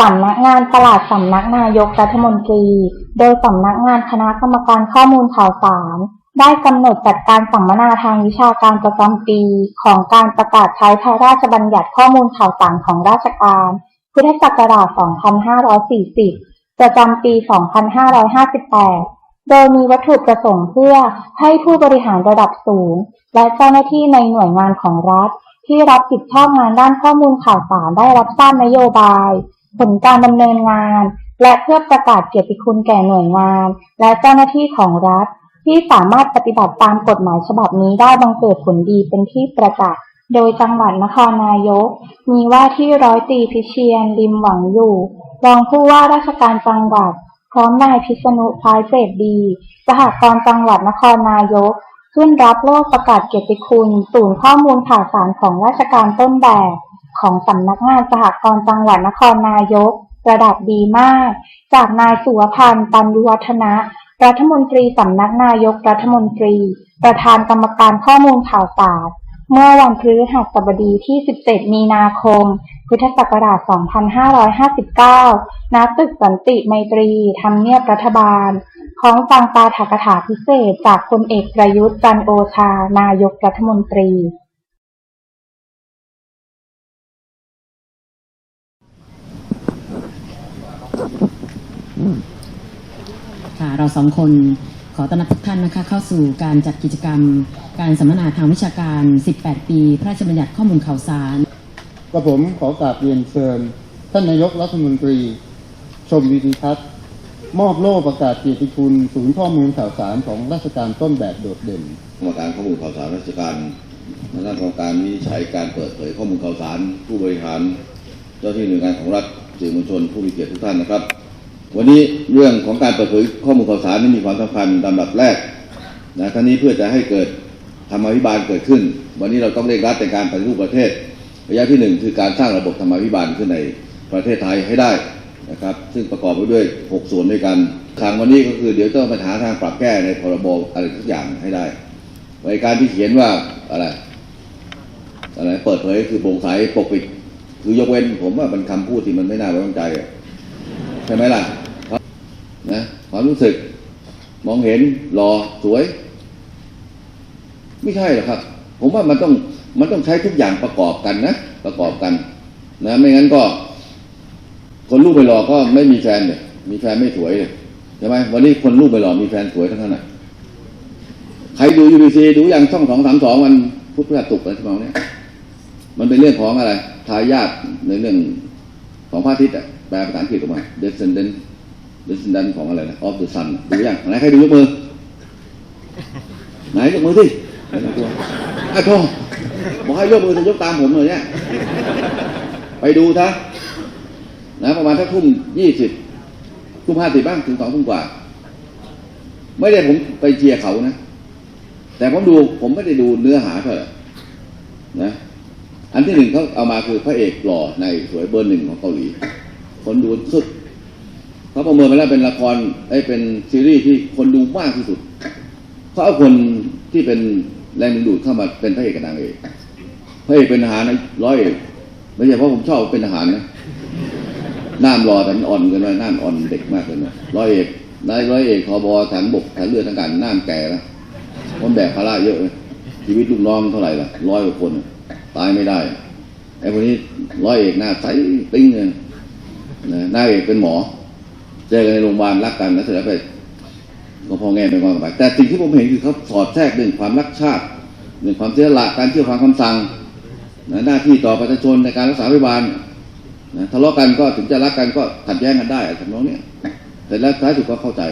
สำนักงานปลัดสำนักนายกรัฐมนตรี โดยสำนักงานคณะกรรมการข้อมูลข่าวสาร ได้กำหนดจัดการสัมมนาทางวิชาการประจำปี ของการประกาศใช้พระราชบัญญัติข้อมูลข่าวสารของราชการ พุทธศักราช 2540 ประจำปี 2558 โดยมีวัตถุประสงค์เพื่อให้ผู้บริหารระดับสูง และเจ้าหน้าที่ในหน่วยงานของรัฐ ที่รับผิดชอบงานด้านข้อมูลข่าวสารได้รับทราบนโยบาย ผลการดำเนินงาน และเพื่อประกาศเกียรติคุณแก่หน่วยงาน และเจ้าหน้าที่ของรัฐ ที่สามารถปฏิบัติตามกฎหมายฉบับนี้ได้บังเกิดผลดีเป็นที่ประจักษ์โดยจังหวัดนครนายก มีว่าที่ร้อยตรีพิเชียนริมหวังอยู่ รองผู้ว่าราชการจังหวัด พร้อมนายพิษณุพายเศษดีสหกรณ์จังหวัดนครนายก ขึ้นรับโล่ประกาศเกียรติคุณ ศูนย์ข้อมูลข่าวสารของราชการต้นแบบ ของสำนักงานสหกรณ์จังหวัดนครนายก ระดับดีมาก จากนายสุวพันธ์ตันยุวัฒนะ รัฐมนตรีสำนักนายกรัฐมนตรี ประธานกรรมการข้อมูลข่าวสารเมื่อวันพฤหัสบดีที่ 17 มีนาคม พุทธศักราช 2559 ณ ตึกสันติไมตรีทำเนียบรัฐบาล พร้อมฟังปาฐกถาพิเศษจากพลเอกประยุทธ์จันโอชา นายกรัฐมนตรี ค่ะเราสองคนขอต้อนรับทุกท่านนะคะเข้าสู่การจัดกิจกรรม การสัมมนาทางวิชาการ 18 ปี พระราชบัญญัติข้อมูลข่าวสารกับผมขอกราบเรียนเชิญ ท่านนายกรัฐมนตรี ชมวิดีทัศน์มอบโล่ประกาศเกียรติคุณศูนย์ข้อมูลข่าวสารของราชการต้นแบบโดดเด่นกรรมการข้อมูลข่าวสารราชการคณะกรรมการวินิจฉัยการเปิดเผยข้อมูลข่าวสาร ผู้บริหาร เจ้าที่หน่วยงานของรัฐสื่อมวลชนผู้มีเกียรติทุกท่านนะครับ วันนี้เรื่องของการเปิดเผยข้อมูลข่าวสารนี่มีความสำคัญลำดับแรกนะทั้งนี้เพื่อจะให้เกิดธรรมาภิบาลเกิดขึ้น วันนี้เราต้องเร่งรัดในการปฏิรูปประเทศ ระยะที่หนึ่งคือการสร้างระบบธรรมาภิบาลขึ้นในประเทศไทยให้ได้นะครับ ซึ่งประกอบไปด้วย 6 ส่วนด้วยกันทางวันนี้ก็คือเดี๋ยวต้องไปหาทางปรับแก้ในพรบอะไรทุกอย่างให้ได้ในการที่เขียนว่าอะไรอะไรเปิดเผยคือโปร่งใสปกปิด คือยกเว้นผมว่าเป็นคำพูดที่มันไม่น่าไว้วางใจอะ ใช่ไหมล่ะนะความรู้สึก มองเห็นรอสวย ไม่ใช่หรอกครับ ผมว่ามันต้องมันต้องใช้ทุกอย่างประกอบกันนะประกอบกัน นะ ไม่งั้นก็ คนรูปไปหล่อก็ไม่มีแฟนเนี่ยมีแฟนไม่สวยเลยใช่ไหมวันนี้คนรูปไปหล่อมีแฟนสวยทั้งนั้นน่ใครดูยูบีซีดูอย่างช่องสองสามสองมันพุทธพฤหัสตุกอะไรทำนองเนี้ยมันเป็นเรื่องของอะไรทายาทในเรื่องของพระอาทิตย์อะ แปลภาษาอังกฤษออกมา descendant descendant ของอะไรนะ of the sun ดูย่างไหนใครดูยกมือ ไหนยกมือสิไม่ต้องกลัวไอ้โทษบอกให้ยกมือจะยกตามผมเลยเนี่ย ไปดูทะนะประมาณถ้าทุ่มยี่สิบทุ่มห้าสิบบ้างถึงสองทุ่มกว่า ไม่ได้ผมไปเชียร์เขานะ แต่ผมดูผมไม่ได้ดูเนื้อหาเท่าไหร่นะ อันที่หนึ่งเขาเอามาคือพระเอกหล่อในสวยเบอร์หนึ่งของเกาหลี คนดูสุดเขาประเมินมาแล้วเป็นละครไอ้เป็นซีรีส์ที่คนดูมากที่สุดเขาเอาคนที่เป็นแรงดึงดูดเข้ามาเป็นพระเอกกับนางเอกพระเอกเป็นทหารนะร้อยเอกไม่ใช่เพราะผมชอบเป็นทหารนะหน้ามรอแต่มันอ่อนเกินไปหน้ามอ่อนเด็กมากเกินไปร้อยเอกนายร้อยเอกทบฐานบกฐานเรือทางการหน้ามแก่นะคนแบกภาระเยอะเลยชีวิตลูกน้องเท่าไหร่ล่ะร้อยกว่าคน ตายไม่ได้ไอ้คนนี้ร้อยเอกหน้าใสติ้งเลย หน้าเอกเป็นหมอ เจอกันในโรงพยาบาลรักกันแล้วเสร็จแล้วไปก็พ่อแง่เป็นความลำบากแต่สิ่งที่ผมเห็นคือเขาสอดแทรกเรื่องความรักชาติเรื่องความเสียสละการเชื่อฟังคำสั่งนะหน้าที่ต่อประชาชนในการรักษาพยาบาลนะทะเลาะกันก็ถึงจะรักกันก็ขัดแย้งกันได้อะไรทำนองเนี้ยแต่แล้วท้ายสุดก็เข้าใจ